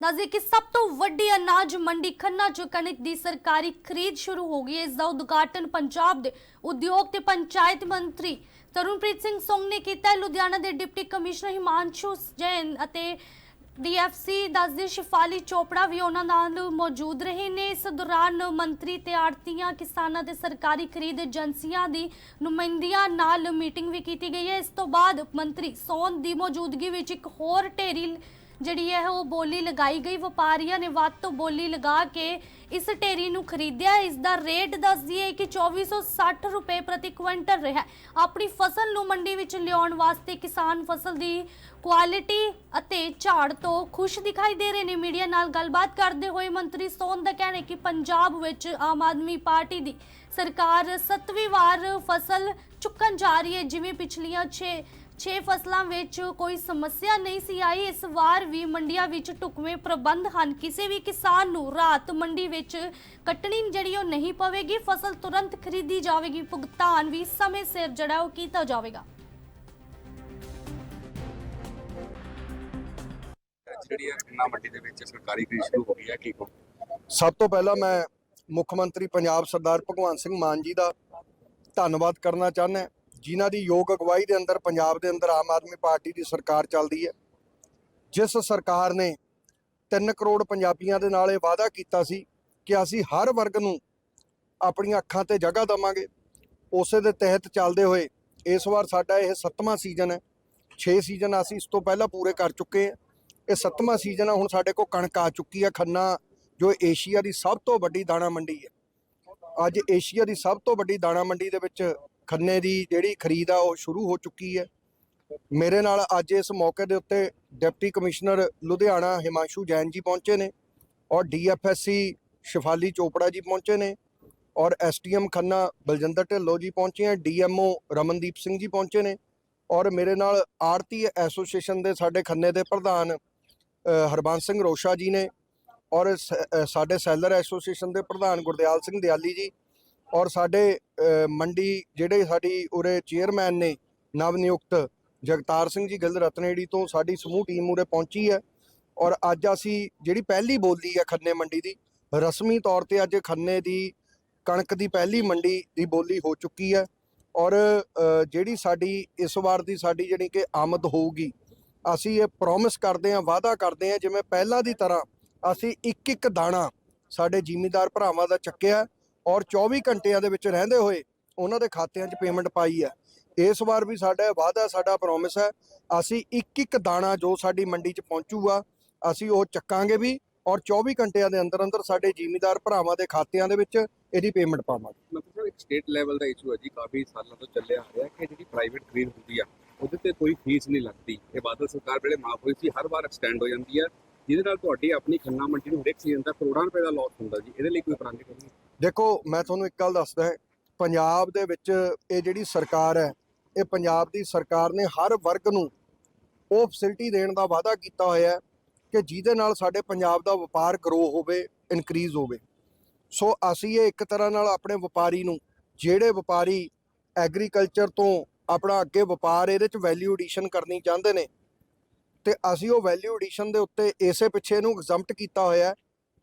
ਦੱਸਦੇ ਕਿ ਸਭ ਤੋਂ ਵੱਡੀ ਅਨਾਜ ਮੰਡੀ ਖੰਨਾ ਚ ਕਣਕ ਦੀ ਸਰਕਾਰੀ ਖਰੀਦ ਸ਼ੁਰੂ ਹੋ ਗਈ ਹੈ। ਇਸ ਦਾ ਉਦਘਾਟਨ ਪੰਜਾਬ ਦੇ ਉਦਯੋਗ ਤੇ ਪੰਚਾਇਤ ਮੰਤਰੀ ਤਰੁਣਪ੍ਰੀਤ ਸਿੰਘ ਸੰਘ ਨੇ ਕੀਤਾ। ਲੁਧਿਆਣਾ ਦੇ ਡਿਪਟੀ ਕਮਿਸ਼ਨਰ ਹਿਮਾਂਸ਼ੂ ਜੈਨ ਅਤੇ ਡੀਐਫਸੀ ਦੱਸਦੇ ਸ਼ਿਫਾਲੀ ਚੋਪੜਾ ਵੀ ਉਹਨਾਂ ਨਾਲ ਮੌਜੂਦ ਰਹੇ ਨੇ। ਇਸ ਦੌਰਾਨ ਮੰਤਰੀ ਤੇ ਆੜਤੀਆਂ ਕਿਸਾਨਾਂ ਤੇ ਸਰਕਾਰੀ ਖਰੀਦ ਏਜੰਸੀਆਂ ਦੀ ਨੁਮਾਇੰਦਿਆਂ ਨਾਲ ਮੀਟਿੰਗ ਵੀ ਕੀਤੀ ਗਈ ਹੈ। ਇਸ ਤੋਂ ਬਾਅਦ ਮੰਤਰੀ ਸੋਨ ਦੀ ਮੌਜੂਦਗੀ ਵਿੱਚ ਇੱਕ ਹੋਰ ਢੇਰੀ ਜਿਹੜੀ ਹੈ ਉਹ ਬੋਲੀ ਲਗਾਈ ਗਈ। ਵਪਾਰੀਆਂ ਨੇ ਵੱਧ ਤੋਂ ਬੋਲੀ ਲਗਾ ਕੇ ਇਸ ਢੇਰੀ ਨੂੰ ਖਰੀਦਿਆ। ਇਸ ਦਾ ਰੇਟ ਦੱਸਦੀ ਹੈ ਕਿ 2460 ਰੁਪਏ ਪ੍ਰਤੀ ਕੁਇੰਟਲ ਰਿਹਾ ਆਪਣੀ ਫਸਲ ਨੂੰ ਮੰਡੀ ਵਿੱਚ ਲਿਆਉਣ ਵਾਸਤੇ ਕਿਸਾਨ ਫਸਲ ਦੀ ਕੁਆਲਿਟੀ ਅਤੇ ਝਾੜ ਤੋਂ ਖੁਸ਼ ਦਿਖਾਈ ਦੇ ਰਹੇ ਨੇ। ਮੀਡੀਆ ਨਾਲ ਗੱਲਬਾਤ ਕਰਦੇ ਹੋਏ ਮੰਤਰੀ ਸੋਨ ਦਾ ਕਹਿਣਾ ਹੈ ਕਿ ਪੰਜਾਬ ਵਿੱਚ ਆਮ ਆਦਮੀ ਪਾਰਟੀ ਦੀ ਸਰਕਾਰ ਸੱਤਵੀਂ ਵਾਰ ਫਸਲ ਚੁੱਕਣ ਜਾ ਰਹੀ ਹੈ। ਜਿਵੇਂ ਪਿਛਲੀਆਂ 6 ਛੇ ਫਸਲਾਂ ਵਿੱਚ ਕੋਈ ਸਮੱਸਿਆ ਨਹੀਂ ਸੀ ਆਈ। ਇਸ ਵਾਰ ਵੀ ਮੰਡੀਆਂ ਵਿੱਚ ਢੁਕਵੇਂ ਪ੍ਰਬੰਧ ਹਨ। ਕਿਸੇ ਵੀ ਕਿਸਾਨ ਨੂੰ ਰਾਤ ਮੰਡੀ ਵਿੱਚ ਕੱਟਣੀ ਜਿਹੜੀ ਉਹ ਨਹੀਂ ਪਵੇਗੀ। ਫਸਲ ਤੁਰੰਤ ਖਰੀਦੀ ਜਾਵੇਗੀ। ਭੁਗਤਾਨ ਵੀ ਸਮੇਂ ਸਿਰ ਜਿਹੜਾ ਉਹ ਕੀਤਾ ਜਾਵੇਗਾ। ਜਿਹੜੀ ਹੈ ਖੰਨਾ ਮੰਡੀ ਦੇ ਵਿੱਚ ਸਰਕਾਰੀ ਖਰੀਦ ਸ਼ੁਰੂ ਹੋ ਗਈ ਹੈ ਕੀ ਕਹੋ ਸਭ ਤੋਂ ਪਹਿਲਾਂ ਮੈਂ ਮੁੱਖ ਮੰਤਰੀ ਪੰਜਾਬ ਸਰਦਾਰ ਭਗਵੰਤ ਸਿੰਘ ਮਾਨ ਜੀ ਦਾ ਧੰਨਵਾਦ ਕਰਨਾ ਚਾਹੁੰਦਾ ਜਿਨ੍ਹਾਂ ਦੀ ਯੋਗ ਅਗਵਾਈ ਦੇ ਅੰਦਰ ਪੰਜਾਬ ਦੇ ਅੰਦਰ ਆਮ ਆਦਮੀ ਪਾਰਟੀ ਦੀ ਸਰਕਾਰ ਚੱਲਦੀ ਹੈ। ਜਿਸ ਸਰਕਾਰ ਨੇ 3 ਕਰੋੜ ਪੰਜਾਬੀਆਂ ਦੇ ਨਾਲ ਇਹ ਵਾਅਦਾ ਕੀਤਾ ਸੀ ਕਿ ਅਸੀਂ ਹਰ ਵਰਗ ਨੂੰ ਆਪਣੀਆਂ ਅੱਖਾਂ ਤੇ ਜਗ੍ਹਾ ਦੇਵਾਂਗੇ। ਉਸੇ ਦੇ ਤਹਿਤ ਚੱਲਦੇ ਹੋਏ ਇਸ ਵਾਰ ਸਾਡਾ ਇਹ 7ਵਾਂ ਸੀਜ਼ਨ ਹੈ। 6 ਸੀਜ਼ਨ ਅਸੀਂ ਇਸ ਤੋਂ ਪਹਿਲਾਂ ਪੂਰੇ ਕਰ ਚੁੱਕੇ ਹਾਂ। ਇਹ 7ਵਾਂ ਸੀਜ਼ਨ ਆ, ਹੁਣ ਸਾਡੇ ਕੋਲ ਕਣਕ ਆ ਚੁੱਕੀ ਹੈ। ਖੰਨਾ ਜੋ ਏਸ਼ੀਆ ਦੀ ਸਭ ਤੋਂ ਵੱਡੀ ਦਾਣਾ ਮੰਡੀ ਹੈ। ਅੱਜ ਏਸ਼ੀਆ ਦੀ ਸਭ ਤੋਂ ਵੱਡੀ ਦਾਣਾ ਮੰਡੀ ਦੇ ਵਿੱਚ ਖੰਨੇ ਦੀ ਜਿਹੜੀ ਖਰੀਦ ਆ, ਉਹ ਸ਼ੁਰੂ ਹੋ ਚੁੱਕੀ ਹੈ। ਮੇਰੇ ਨਾਲ ਅੱਜ ਇਸ ਮੌਕੇ ਦੇ ਉੱਤੇ ਡਿਪਟੀ ਕਮਿਸ਼ਨਰ ਲੁਧਿਆਣਾ ਹਿਮਾਂਸ਼ੂ ਜੈਨ ਜੀ ਪਹੁੰਚੇ ਨੇ ਔਰ ਡੀਐਫਐਸਸੀ ਸ਼ਿਫਾਲੀ ਚੋਪੜਾ ਜੀ ਪਹੁੰਚੇ ਨੇ ਔਰ ਐਸਟੀਐਮ ਖੰਨਾ ਬਲਜਿੰਦਰ ਢਿੱਲੋਂ ਜੀ ਪਹੁੰਚੇ ਹੈ ਡੀਐਮਓ ਰਮਨਦੀਪ ਸਿੰਘ ਜੀ ਪਹੁੰਚੇ ਨੇ ਔਰ ਮੇਰੇ ਨਾਲ ਆਰਤੀ ਐਸੋਸੀਏਸ਼ਨ ਦੇ ਸਾਡੇ ਖੰਨੇ ਦੇ ਪ੍ਰਧਾਨ ਹਰਬੰਸ ਸਿੰਘ ਰੋਸ਼ਾ ਜੀ ਨੇ ਔਰ ਸ- ਸਾਡੇ ਸੈਲਰ ਐਸੋਸੀਏਸ਼ਨ ਦੇ ਪ੍ਰਧਾਨ ਗੁਰਦਿਆਲ ਸਿੰਘ ਦਿਆਲੀ ਜੀ ਔਰ ਸਾਡੇ ਮੰਡੀ ਜਿਹੜੇ ਸਾਡੀ ਉਰੇ ਚੇਅਰਮੈਨ ਨੇ ਨਵ ਨਿਯੁਕਤ ਜਗਤਾਰ ਸਿੰਘ ਜੀ ਗਿੱਲ ਰਤਨੇੜੀ ਤੋਂ ਸਾਡੀ ਸਮੂਹ ਟੀਮ ਉਰੇ ਪਹੁੰਚੀ ਹੈ। ਔਰ ਅੱਜ ਅਸੀਂ ਜਿਹੜੀ ਪਹਿਲੀ ਬੋਲੀ ਹੈ ਖੰਨੇ ਮੰਡੀ ਦੀ, ਰਸਮੀ ਤੌਰ ਤੇ ਅੱਜ ਖੰਨੇ ਦੀ ਕਣਕ ਦੀ ਪਹਿਲੀ ਮੰਡੀ ਦੀ ਬੋਲੀ ਹੋ ਚੁੱਕੀ ਹੈ। ਔਰ ਜਿਹੜੀ ਸਾਡੀ ਇਸ ਵਾਰ ਦੀ ਸਾਡੀ ਜਿਹੜੀ ਕਿ ਆਮਦ ਹੋਊਗੀ, ਅਸੀਂ ਇਹ ਪ੍ਰੋਮਿਸ ਕਰਦੇ ਹਾਂ, ਵਾਅਦਾ ਕਰਦੇ ਹਾਂ, ਜਿਵੇਂ ਪਹਿਲਾਂ ਦੀ ਤਰ੍ਹਾਂ ਅਸੀਂ ਇੱਕ ਇੱਕ ਦਾਣਾ ਸਾਡੇ ਜ਼ਿਮੀਦਾਰ ਭਰਾਵਾਂ ਦਾ ਚੱਕਿਆ ਔਰ 24 ਘੰਟਿਆਂ ਦੇ ਵਿੱਚ ਰਹਿੰਦੇ ਹੋਏ ਉਹਨਾਂ ਦੇ ਖਾਤਿਆਂ 'ਚ ਪੇਮੈਂਟ ਪਾਈ ਹੈ। ਇਸ ਵਾਰ ਵੀ ਸਾਡਾ ਵਾਅਦਾ, ਸਾਡਾ ਪ੍ਰੋਮਿਸ ਹੈ, ਅਸੀਂ ਇੱਕ ਇੱਕ ਦਾਣਾ ਜੋ ਸਾਡੀ ਮੰਡੀ 'ਚ ਪਹੁੰਚੂਗਾ, ਅਸੀਂ ਉਹ ਚੱਕਾਂਗੇ ਵੀ ਔਰ 24 ਘੰਟਿਆਂ ਦੇ ਅੰਦਰ ਅੰਦਰ ਸਾਡੇ ਜ਼ਿਮੀਦਾਰ ਭਰਾਵਾਂ ਦੇ ਖਾਤਿਆਂ ਦੇ ਵਿੱਚ ਇਹਦੀ ਪੇਮੈਂਟ ਪਾਵਾਂਗੇ। ਮਤਲਬ ਇੱਕ ਸਟੇਟ ਲੈਵਲ ਦਾ ਇਸ਼ੂ ਹੈ ਜੀ, ਕਾਫੀ ਸਾਲਾਂ ਤੋਂ ਚੱਲਿਆ ਆ ਰਿਹਾ ਕਿ ਜਿਹੜੀ ਪ੍ਰਾਈਵੇਟ ਖਰੀਦ ਹੁੰਦੀ ਆ, ਉਹਦੇ ਤੇ ਕੋਈ ਫੀਸ ਨਹੀਂ ਲੱਗਦੀ। ਇਹ ਬਾਦਲ ਸਰਕਾਰ ਵੇਲੇ ਮਾਫ ਹੋਈ ਸੀ, ਹਰ ਵਾਰ ਐਕਸਟੈਂਡ ਹੋ ਜਾਂਦੀ ਹੈ ਜਿਹਦੇ ਨਾਲ ਤੁਹਾਡੀ ਆਪਣੀ ਖੰਨਾ ਮੰਡੀ ਨੂੰ ਹਰੇਕ ਸੀਜ਼ਨ ਦਾ ਕਰੋੜਾਂ ਰੁਪਏ ਦਾ ਲਾਸ ਹੁੰਦਾ ਜੀ, ਇਹਦੇ ਲਈ ਕੋਈ ਉਪਰਾਲੇ ਕਰਨੀ ਦੇਖੋ, ਮੈਂ ਤੁਹਾਨੂੰ ਇੱਕ ਗੱਲ ਦੱਸਦਾ ਪੰਜਾਬ ਦੇ ਵਿੱਚ ਇਹ ਜਿਹੜੀ ਸਰਕਾਰ ਹੈ, ਇਹ ਪੰਜਾਬ ਦੀ ਸਰਕਾਰ ਨੇ ਹਰ ਵਰਗ ਨੂੰ ਉਹ ਫੈਸਿਲਿਟੀ ਦੇਣ ਦਾ ਵਾਅਦਾ ਕੀਤਾ ਹੋਇਆ ਹੈ ਕਿ ਜਿਹਦੇ ਨਾਲ ਸਾਡੇ ਪੰਜਾਬ ਦਾ ਵਪਾਰ ਗਰੋ ਹੋਵੇ ਇਨਕਰੀਜ਼ ਹੋਵੇ। ਸੋ ਅਸੀਂ ਇਹ ਇੱਕ ਤਰ੍ਹਾਂ ਨਾਲ ਆਪਣੇ ਵਪਾਰੀ ਨੂੰ, ਜਿਹੜੇ ਵਪਾਰੀ ਐਗਰੀਕਲਚਰ ਤੋਂ ਆਪਣਾ ਅੱਗੇ ਵਪਾਰ ਇਹਦੇ ਚ ਵੈਲਿਊ ਐਡੀਸ਼ਨ ਕਰਨੀ ਚਾਹੁੰਦੇ ਨੇ ਤੇ ਅਸੀਂ ਉਹ ਵੈਲਿਊ ਐਡੀਸ਼ਨ ਦੇ ਉੱਤੇ ਇਸੇ ਪਿੱਛੇ ਇਹਨੂੰ ਐਗਜ਼ੈਂਪਟ ਕੀਤਾ ਹੋਇਆ ਹੈ।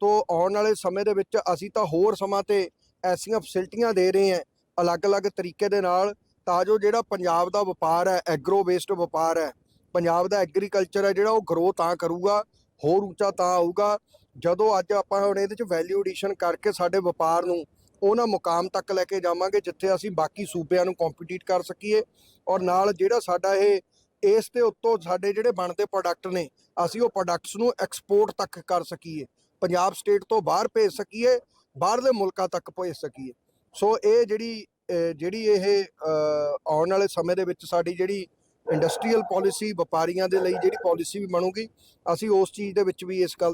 ਤੋ ਆਉਣ ਵਾਲੇ ਸਮੇਂ ਦੇ ਵਿੱਚ ਅਸੀਂ ਤਾਂ ਹੋਰ ਸਮਾਂ ਤੇ ਐਸੀਆਂ ਫੈਸਿਲਿਟੀਆਂ ਦੇ ਰਹੇ ਹਾਂ ਅਲੱਗ-ਅਲੱਗ ਤਰੀਕੇ ਦੇ ਨਾਲ, ਤਾਂ ਜੋ ਜਿਹੜਾ ਪੰਜਾਬ ਦਾ ਵਪਾਰ ਹੈ ਐਗਰੋ ਬੇਸਡ ਵਪਾਰ ਹੈ, ਪੰਜਾਬ ਦਾ ਐਗਰੀਕਲਚਰ ਹੈ, ਜਿਹੜਾ ਉਹ ਗਰੋ ਤਾਂ ਕਰੂਗਾ, ਹੋਰ ਉੱਚਾ ਤਾਂ ਆਊਗਾ। ਜਦੋਂ ਅੱਜ ਆਪਾਂ ਹੁਣ ਇਹਦੇ ਚ ਵੈਲਿਊ ਐਡੀਸ਼ਨ ਕਰਕੇ ਸਾਡੇ ਵਪਾਰ ਨੂੰ ਉਹਨਾਂ ਮੁਕਾਮ ਤੱਕ ਲੈ ਕੇ ਜਾਵਾਂਗੇ, ਜਿੱਥੇ ਅਸੀਂ ਬਾਕੀ ਸੂਬਿਆਂ ਨੂੰ ਕੰਪੀਟੀਟ ਕਰ ਸਕੀਏ ਔਰ ਨਾਲ ਜਿਹੜਾ ਸਾਡਾ ਇਹ ਇਸ ਦੇ ਉੱਤੋਂ ਸਾਡੇ ਜਿਹੜੇ ਬਣਦੇ ਪ੍ਰੋਡਕਟ ਨੇ, ਅਸੀਂ ਉਹ ਪ੍ਰੋਡਕਟਸ ਨੂੰ ਐਕਸਪੋਰਟ ਤੱਕ ਕਰ ਸਕੀਏ। ਪੰਜਾਬ ਸਟੇਟ ਤੋਂ ਬਾਹਰ ਭੇਜ ਸਕੀਏ, ਬਾਹਰਲੇ ਮੁਲਕਾਂ ਤੱਕ ਭੇਜ ਸਕੀਏ। ਸੋ ਇਹ ਜਿਹੜੀ ਜਿਹੜੀ ਇਹ ਆਉਣ ਵਾਲੇ ਸਮੇਂ ਦੇ ਵਿੱਚ ਸਾਡੀ ਜਿਹੜੀ ਇੰਡਸਟਰੀਅਲ ਪਾਲਿਸੀ ਵਪਾਰੀਆਂ ਦੇ ਲਈ ਜਿਹੜੀ ਪਾਲਿਸੀ ਵੀ ਬਣੂਗੀ, ਅਸੀਂ ਉਸ ਚੀਜ਼ ਦੇ ਵਿੱਚ ਵੀ ਇਸ ਗੱਲ ਦਾ